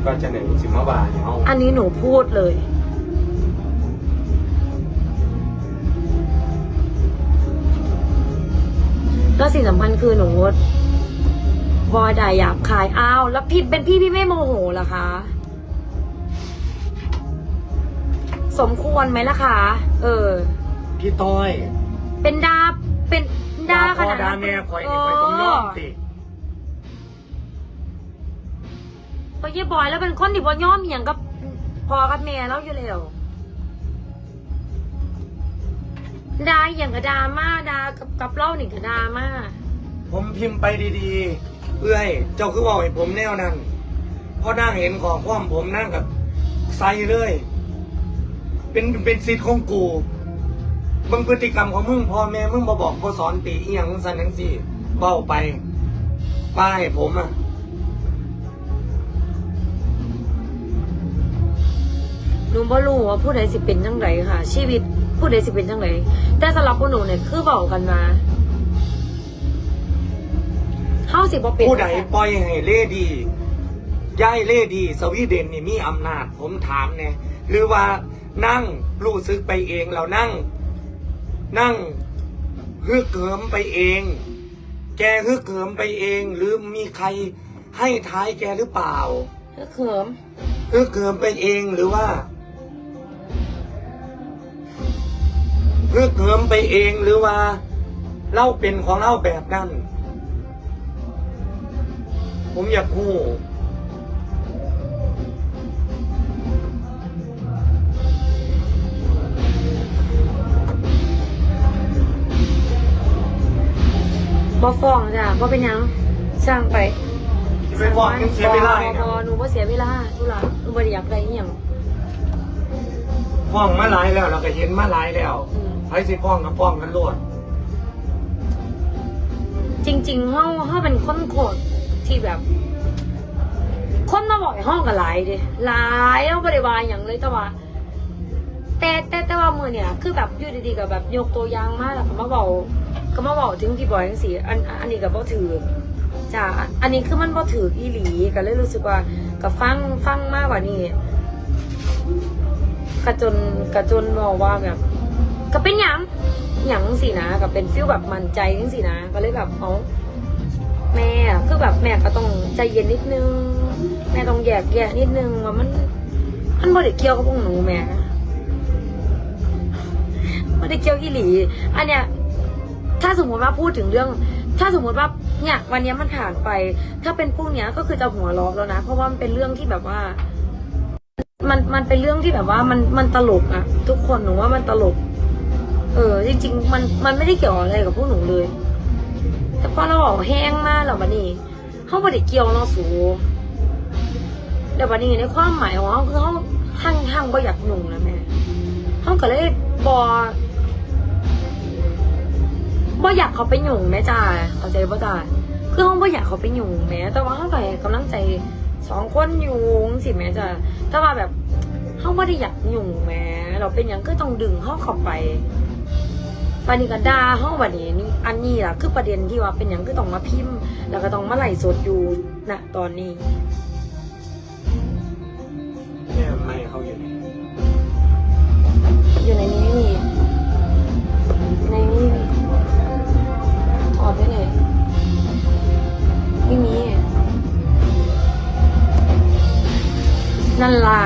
ดว่าจะไหนสิมาบ่ายเอาอันนี้หนูพูดเลย แล้วสิ่งสำคัญคือหนูวอด่าหยาบคายอ้าวแล้วพี่เป็นพี่พี่ไม่โมโหเหรอคะ สมควรไหมล่ะคะเออ พี่ต้อย เป็นดาเป็นดาขพ่อนาดดานั้นแม่ข่อยนี่ข่อยต้องยอมติ ก็ยี่บอยแล้วเป็นคนที่บ่ย่อมอหย่างกับพอกับแม่แล้วอยู่แล้วดาอย่างกับดามาดากับกับเล่าหนึ่งกับดามาผมพิมพ์ไปดีๆ เอื้อย เจ้าคือบอกให้ผมแนวนั้นพอนั่งเห็นของความผมนั่งกับใสเลย เป็นเป็นสิทธิ์ของกูมึงพฤติกรรมของมึงพ่อแม่มึงบอบอกบอสอนตีเอียังสันนังสี่เบ้าไปป้าให้ผมอะ หนูบ่รู้ว่าผู้ใดสิเป็นจังไดค่ะ ชีวิตผู้ใดสิเป็นจังไดแต่สำหรับพวกหนูเนี่ยคือบอกกันมาเฮาสิบ่เป็นผู้ใดปล่อยให้เล่ดีย้ายเล่ดีสวีเดนนี่มีอำนาจผมถามเนี่ยหรือว่านั่งรู้สึกไปเองเรานั่ง นั่งฮึกเหิมไปเอง แกฮึกเหิมไปเอง หรือมีใครให้ท้ายแกหรือเปล่าคือเขิมฮึกเหิมไปเองหรือว่า ฮึกเหิมไปเองหรือว่าเล่าเป็นของเล่าแบบนั้น ผมอยากพูดบ่ฟ้องจ้ะบ่เป็นหยังสร้างไปไปฟ้องยังเสียเวลาเลยนะบ่บ่หนูบ่เสียเวลาทุลาหนูบ่ได้อยากได้อีหยังฟ้องมาหลายแล้วเราก็เห็นมาหลายแล้ว อืม ไอ้สิฟ้องกับฟ้องกันโลดจริงๆเฮาเฮาเป็นคนโคตรที่แบบ คนมาบอกให้องกับหลายเดิหลายเอาบริวารอย่างเลยแต่ว่า แต่แต่แต่ว่ามือเนี่ย คือแบบอยู่ดีๆกับแบบยกตัวอย่างมาแล้วก็มาบอกก็มาบอกถึงพี่บอยจังซี่อันอันนี้ก็บ่ถือจ้าอันนี้คือมันบ่ถืออีหลีก็เลยรู้สึกว่าก็ฟังฟังมากกว่านี้กระจนกระจนบอกว่าแบบ ก็เป็นหยังหยังสินะก็เป็นฟิลแบบมั่นใจจังสินะ ก็เลยแบบเอาแม่คือแบบแม่ก็ต้องใจเย็นนิดนึง แม่ต้องแยกแยะนิดนึงว่ามัน มันบ่ได้เกี่ยวกับพวกหนูแม่ไม่ได้เกี่ยวอีหลี อันเนี้ยถ้าสมมติว่าพูดถึงเรื่อง ถ้าสมมติว่าเนี่ยวันเนี้ยมันผ่านไป ถ้าเป็นพวกเนี้ยก็คือจะหัวร้อแล้วนะ เพราะว่ามันเป็นเรื่องที่แบบว่า มันมันเป็นเรื่องที่แบบว่ามันมันตลกอะทุกคนหนูว่ามันตลก เออ จริง ๆ มันมันไม่ได้เกี่ยวอะไรกับพวกหนูเลย แต่พอเราบอกแห้งมากแล้วบันนี้เขาไม่ได้เกี่ยวเนาะสูเดี๋ยวบันนี้ในความหมายของเขาคือเขาหั่งหั่งบ่อยากหนุ่งนะแม่เขาก็เลยบอบ่อยากเขาไปหยุ่งแม่จ้าเข้าใจบ่จ้าคือเขาบ่อยากเขาไปหยุ่งแม่แต่ว่าเขาก็ให้กำลังใจสองคนอยู่สิแม่จ้าแต่ว่าแบบเขาไม่ได้อยากหยุ่งแม่เราเป็นอย่างก็ต้องดึงเขาเข้าไป วันนี้ก็ด่าเขาวันนี้นี่อันนี้ล่ะคือประเด็นที่ว่าเป็นอย่างก็ต้องมาพิมพ์ แล้วก็ต้องมาไล่สดอยู่ณตอนนี้ แม่ไม่เขาอยู่ไหนอยู่ในนี้ไม่มีในนี้ไม่มีถอดไปไหนไม่มีนั่นล่ะ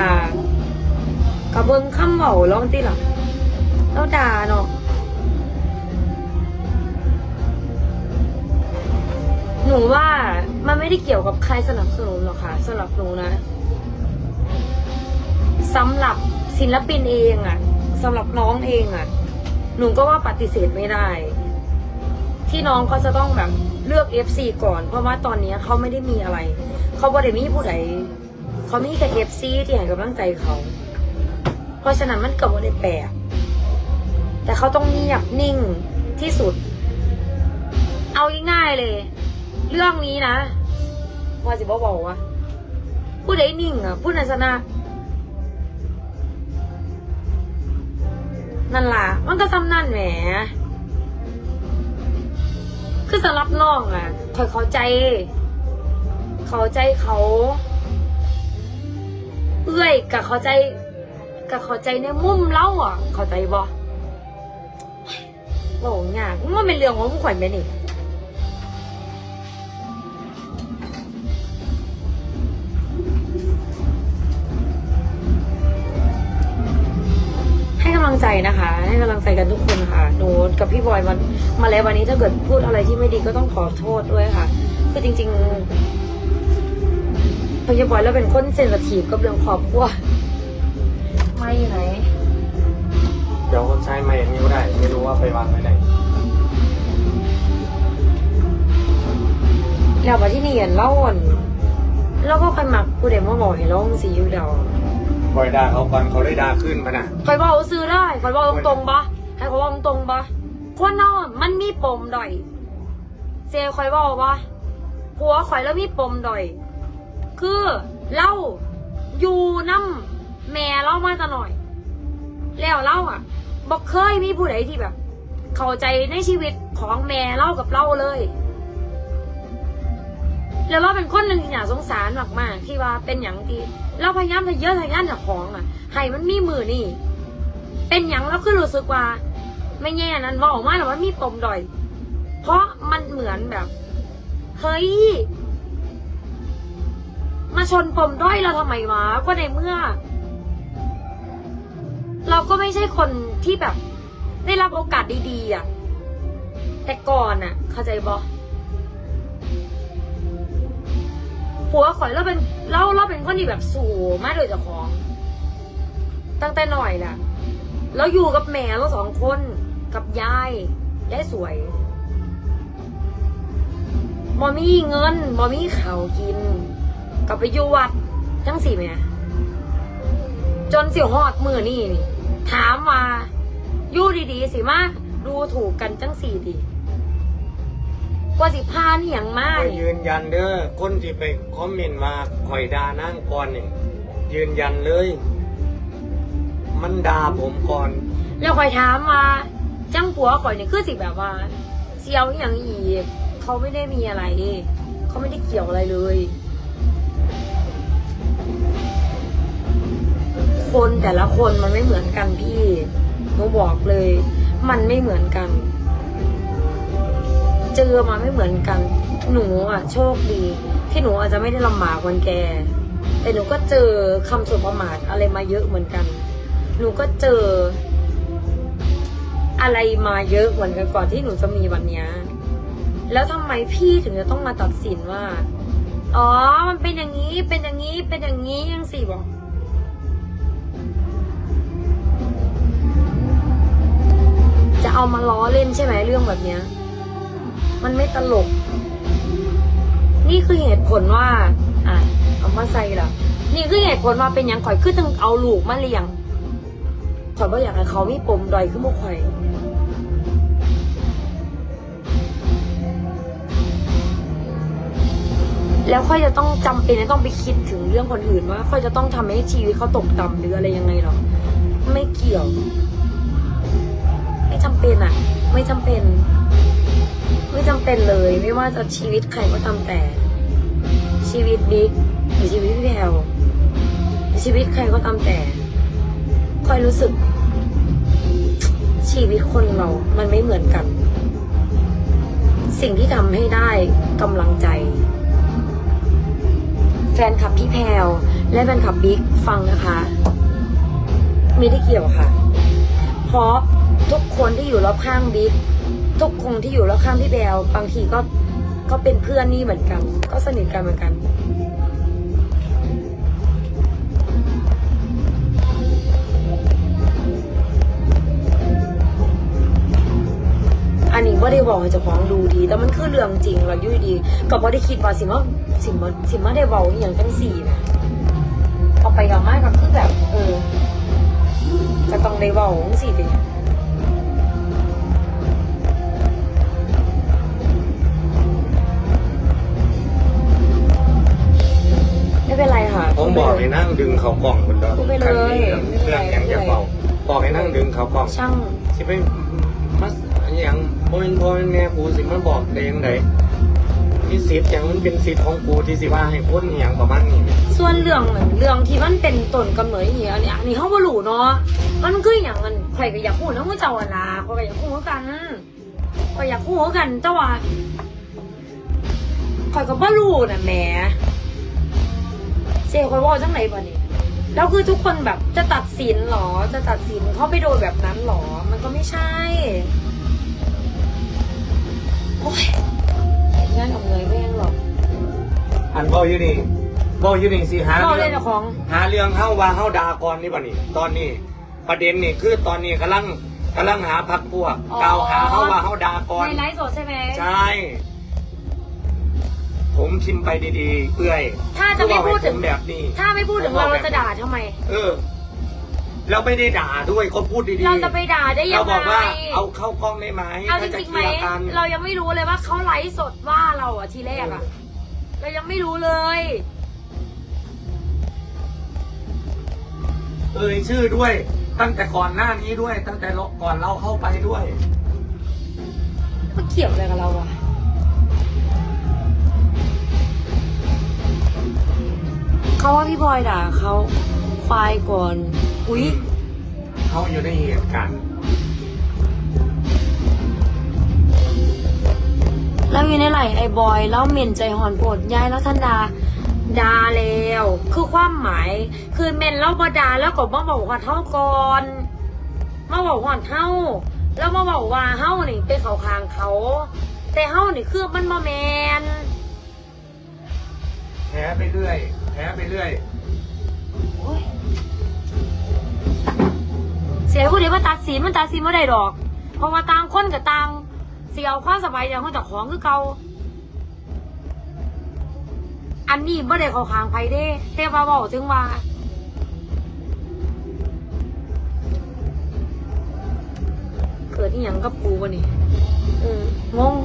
กระเบิงคำเบาร้องติล่ะแล้วด่าเนาะ นูว่ามันไม่ได้เกี่ยวกับใครสนับสนุนหรอกค่ะสำหรับหนูนะสำหรับศิลปินเองอะสำหรับน้องเองอะหนูก็ว่าปฏิเสธไม่ได้ ที่น้องเขาจะต้องแบบเลือก FC ก่อน เพราะว่าตอนนี้เขาไม่ได้มีอะไร เขาบ่ได้มีผู้ใดเขามีแค่ FC ที่ให้กำลังใจเขา เพราะฉะนั้นมันเก็บ่ได้แปลกแต่เขาต้องเงียบนิ่งที่สุด เอาง่ายๆเลย เรื่องนี้นะว่าสิบอกบอกว่าผู้ใดนิ่งอะผู้นั้นชนะนั่นล่ะ มันก็ซ้ำนั่นแหมคือสำหรับน้องอะคอยเข้าใจ เข้าใจเขาเอื้อยกับเข้าใจกับเข้าใจในมุมเล่าอะ เข้าใจบ่บอกยากมันเป็นเรื่องของผู้ข่อยแม่นี่ งใจนะคะ ให้กำลังใจกันทุกคนค่ะหนูกับพี่บอยมันมาแล้ววันนี้ถ้าเกิดพูดอะไรที่ไม่ดีก็ต้องขอโทษด้วยค่ะ คือจริงๆพี่บอยแล้วเป็นคนเซนสทีฟกับเรื่องครอบครัวไม่ไหนเดี๋ยวคนใช้ไม่นิ้วได้ ไม่รู้ว่าไปวางไว้ไหนแล้วมาที่นี่เห็นเล่าอ่อนแล้วก็ค่อยมักกูเด็มาบอกให้ร้องสีอยู่เดา บอยด่าเขาก่อนเขาเลยด่าขึ้นมาน่ะคอยบอกว่าซื้อได้คอยบอกตรงๆปะให้เขาบอกตรงๆปะคนเนาะมันมีปมดอยเซลคอยบอกว่าผัวคอยแล้วมีปมดอย คือเล่าอยู่น้ำแม่เล่ามาตหน่อยแล้วเล่าอะบอกเคยมีผู้ใดที่แบบ เข้าใจในชีวิตของแม่เล่ากับเล่าเลยแล้วเราเป็นคนหนึ่งที่น่าสงสารมากๆที่ว่าเป็นอย่างที่ เราพยายามทะเยอะทะยานจากของอะให้มันมีมือนี่ เป็นอย่างเราคือรู้สึกว่า ไม่แย่นั้นว่าออกมาแต่ว่ามีปมดอย เพราะมันเหมือนแบบเฮ้ยมาชนปมด้อยเราทำไมวะก็ในเมื่อ เราก็ไม่ใช่คนที่แบบ ได้รับโอกาสดีๆอะ แต่ก่อนอะ เข้าใจบอ ผัวข่อยเราเป็นเราเราเป็นคนที่แบบสู่มาโดยเจ้าของ ตั้งแต่หน่อยแหละแล้วอยู่กับแม่เราสองคนกับยายยายสวยบอมีเงินบอมีข่าวกินกับไปอยู่วัดจังสี่แม่จนเสียวหอดมือนี่นี่ ถามว่าอยู่ดีๆสิมาดูถูกกันจังสี่ดี กว่าสิพานอหย่างมาคอยนี่ยืนยันเด้อคนที่ไปคอมเมนต์มาคอยด่านั่งก่อนนี่ยืนยันเลย มันด่าผมก่อน แล้วคอยถามว่าจังผัวข่อยเนี่ยคือสิแบบว่าเซียวอหย่างอีกเขาไม่ได้มีอะไรเขาไม่ได้เกี่ยวอะไรเลยคนแต่ละคนมันไม่เหมือนกันพี่หนูบอกเลย มันไม่เหมือนกัน เจอมาไม่เหมือนกัน หนูอะโชคดี ที่หนูอาจจะไม่ได้ลำบากวันแก แต่หนูก็เจอคำสบประมาทอะไรมาเยอะเหมือนกัน หนูก็เจอ อะไรมาเยอะเหมือนกันก่อนที่หนูจะมีวันนี้แล้วทำไมพี่ถึงจะต้องมาตัดสินว่า อ๋อ มันเป็นอย่างนี้ เป็นอย่างนี้ เป็นอย่างนี้ยังสิบอกจะเอามาล้อเล่นใช่ไหมเรื่องแบบเนี้ย มันไม่ตลก นี่คือเหตุผลว่า อะเอามาใส่ละนี่คือเหตุผลว่าเป็นยังข่อยคือต้องเอาลูกมาเลี้ยงข่อยบ่อยากให้เขามีปมดอยขึ้นมาข่อยแล้วค่อยจะต้องจำเป็นจะต้องไปคิดถึงเรื่องคนอื่นว่าค่อยจะต้องทำให้ชีวิตเขาตกต่ำหรืออะไรยังไงหรอไม่เกี่ยว ไม่จำเป็นอะไม่จำเป็น ไม่จำเป็นเลย ไม่ว่าจะชีวิตใครก็ตามแต่ ชีวิตบิ๊กหรือชีวิตพี่แพลหรือชีวิตใครก็ตามแต่คอยรู้สึก ชีวิตคนเรา มันไม่เหมือนกัน สิ่งที่ทำให้ได้กำลังใจ แฟนคลับพี่แพลและแฟนคลับบิ๊กฟังนะคะ ไม่ได้เกี่ยวค่ะ เพราะทุกคนที่อยู่รอบข้างบิ๊ก ทุกคนที่อยู่รอบข้างพี่แบลบางทีก็ก็เป็นเพื่อนนี่เหมือนกัน ก็สนิทกันเหมือนกัน อันนี้ว่าได้บอกให้เจ้องดูดี แต่มันคือเรื่องจริงเรายุ่ยดี ก็บ่ได้คิดว่าสิมาสิมาสิมาได้เบาอย่างจังสี่นะเอาไปกับมาก็คือแบบเออจะต้องได้เบาจังสี่ดิไบอกให้นั่งดึงเขากล่องคนเดียวพูดไปเลย เรื่องอย่างจะเบาบอกให้นั่งดึงเขากล่องช่างสิไปมัสอหย่างโมเป็นพ่อเป็นแม่กูสิมาบอกได้ยังไงมีสิทธิ์อย่างมันเป็นสิทธิ์ของกูที่สิว่าให้พ้นอหย่างประมาณนี้แหมส่วนเรื่องเหมือนเรื่องที่มันเป็นต้นกำเนิดอย่างเงี้ยอันนี้อันนี้เขาบ่รู้เนาะมันคืออย่างมันใครก็อยากพูดนะว่าเจ้าอะนะใครก็อยากพูดเหมือนกันใครอยากพูดเหมือนกันแต่ว่าใครก็บ่รู้น่ะแหมเจ๊คอยว่าจังไหนบ่เนี่ยแล้วคือทุกคนแบบจะตัดสินเหรอ จะตัดสินเขาไปโดนแบบนั้นเหรอ มันก็ไม่ใช่ โอ้ยงานกับเงยไม่ยังหรอกอันเบาอยู่นี่เบาอยู่นี่สิหาก็เรื่เล่อนงกับของ หาเรื่องเฮาว่าเฮาด่าก่อนนี่บ่นี่ตอนนี้ ประเด็นนี่คือตอนนี้กำลังกำลังหาพักพวกอ๋อกล่าวหาเฮาว่าเฮาด่าก่อนในไลฟ์สดใช่ไหมใช่ผม ชิมไปดีๆเปื่อยถ้าจะไม่พูดถึงผมแบบนี้ ถ้าไม่พูดถึงเราเราจะด่าทำไม เออ เราไม่ได้ด่าด้วยก็พูดดีๆเราจะไปด่าได้ยัเรางไงบอกว่า เอาเข้ากล้องได้ไหมเอาจถ้าจะริงเคๆไหมลียร์กันเรายังไม่รู้เลยว่าเขาไลฟ์สดว่าเราอะทีแรกอะเรายังไม่รู้เลยเอ่ยชื่อด้วย ตั้งแต่ก่อนหน้านี้ด้วย ตั้งแต่ก่อนเราเข้าไปด้วยมันเกี่ยวอะไรกับเราอะ เขาว่าพี่บอยด่าเขาไฟล์ก่อน อุ๊ย เขาอยู่ในเหตุการณ์แล้วอยู่ในไหลไอ้บอย แล้วเหม็นใจหอนโปวดยายแล้วท่านดาดาแล้ว คือความหมาย คือเมนแล้วบดาแล้วก็มาบอกว่าเท่าก่อนมาบอกว่าเท่า แล้วมาบอกว่าเฮ้านี่ไปเขาคางเขา แต่เฮ้านี่คือมันมาแมนแพ้ไปเรื่อย แพ้ไปเรื่อย เสียผู้เดียวว่าตัดสินมันตัดสินไม่ได้ดอก เพราะว่าต่างคนกับต่างเสียเอาความสบายใจของเจ้าของคือเก่าอันนี้ไม่ได้เขาข้างไผเด้ แต่ว่าบอกถึงว่าเกิดอีหยังกับกูวะนี่อืมงง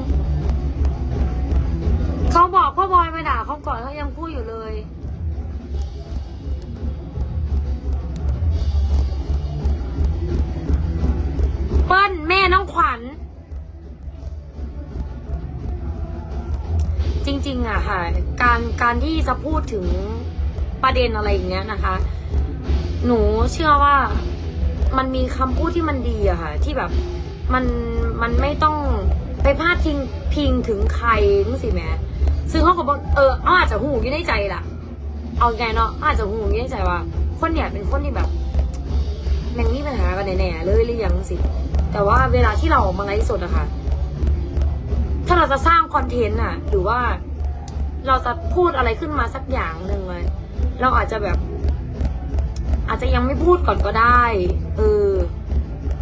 ที่จะพูดถึงประเด็นอะไรอย่างเงี้ยนะคะ หนูเชื่อว่ามันมีคำพูดที่มันดีอะค่ะ ที่แบบมันมันไม่ต้องไปพาดพิงพิงถึงใครนึกสิแม่ซึ่งเขาก็บอกเออเขาอาจจะหูอยู่ในใจล่ะ เอาไงเนาะเขาอาจจะหูอยู่ในใจว่า คนเนี่ยเป็นคนที่แบบแม่งมีปัญหากันแน่ๆเลยหรือยังสิ แต่ว่าเวลาที่เราออกมาไลฟ์สดอะค่ะ ถ้าเราจะสร้างคอนเทนต์อะหรือว่า เราจะพูดอะไรขึ้นมาสักอย่างหนึ่งเลย เราอาจจะแบบ อาจจะยังไม่พูดก่อนก็ได้เออ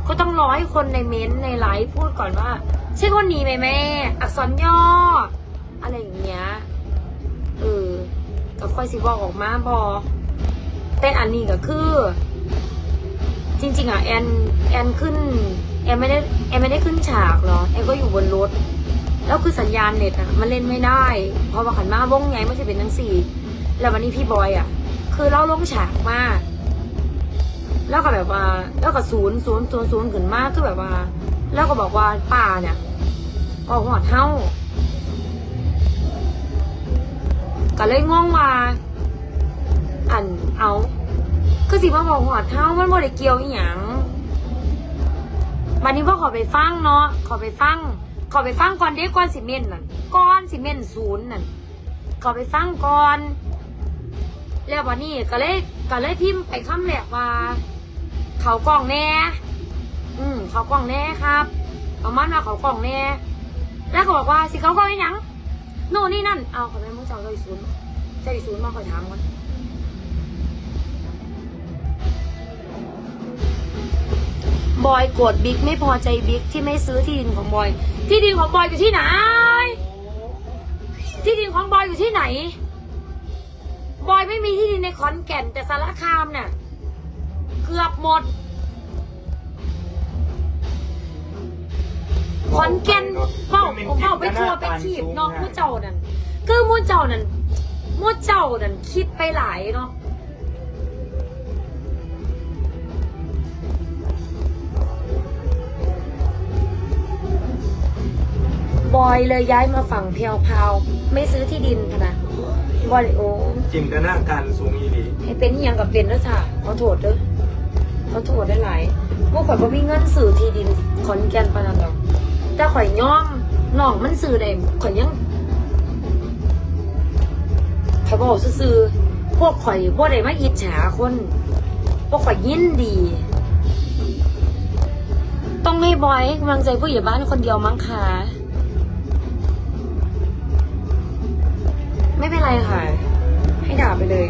ก็ต้องรอให้คนในเม้นต์ในไลฟ์พูดก่อนว่าใช่คนนี้ไหมแม่ อักษรย่อ อะไรอย่างเงี้ยเออก็ค่อยสิบอกออกมาบอแต่อันนี้ก็คือ จริง ๆ อะแอนแอนขึ้นแอนไม่ได้แอนไม่ได้ขึ้นฉากหรอแอนก็อยู่บนรถ แล้วคือสัญญาณเน็ตอะมันเล่นไม่ได้ เพราะว่าขันมาวงไงไม่ใช่เป็นทั้งสี่ แล้ววันนี้พี่บอยอะ คือเล่าลงฉากมาก แล้วก็แบบว่า แล้วก็ศูนย์ศูนย์ศูนย์ศูนย์ขึ้นมากคือแบบว่า แล้วก็บอกว่าป่าเนี่ยออกหอดเท่าก็เลยงงว่าอันเอาคือสิมาบอกหอดเท่ามันบ่ได้เกี่ยวอีหยังวันนี้พ่อขอไปฟังเนาะขอไปฟัง ขอไปฟังก่อนเด็กก่อนสิเมนนั่นก่อนสิเมนศูนย์นั่นขอไปฟังก่อน แล้ววันนี้ก็เลยก็เลยพิมพ์ไปคำแรกว่า เขากล่องแน่อืมเขากล่องแน่ครับประมาณว่าเขากล่องแน่แล้วก็บอกว่าสิเขากล่องยังโน่นนี่นั่นเอาขอไปมึงเจ้าใจศูนย์ใจศูนย์มาคอยถามก่อน บอยโกรธบิ๊กไม่พอใจบิ๊กที่ไม่ซื้อที่ดินของบอย ที่ดินของบอยอยู่ที่ไหน ที่ดินของบอยอยู่ที่ไหน บอยไม่มีที่ดินในขอนแก่นแต่สารคามน่ะเกือบหมด ขอนแก่นเฝ้าเฝ้าไปทัวร์ไปขีบเนาะมูเจ้านั่นคือมูเจ้านั่นมูเจ้านั่นคิดไปหลายเนาะ บอยเลยย้ายมาฝั่งเพียวพาวไม่ซื้อที่ดินพะนะบอยเลยโอ้จินตนาการสูงอีหลีให้เป็นอหย่างกับเป็นนะจ้ะขอโทษเด้อขอโทษได้หลายพวกข่อยบ่มีเงินซื้อที่ดินขอนแก่นปานนั้นดอกแต่ข่อยย่อมน้องมันซื้อได้ข่อยยังข่อยบอกซื่อๆพวกข่อยบ่ได้มาอิจฉาคนพวกข่อยยินดี ต้องให้บอยให้กำลังใจผู้ใหญ่บ้านคนเดียวมั้งคะ ไม่เป็นไรค่ะ ให้ด่าไปเลย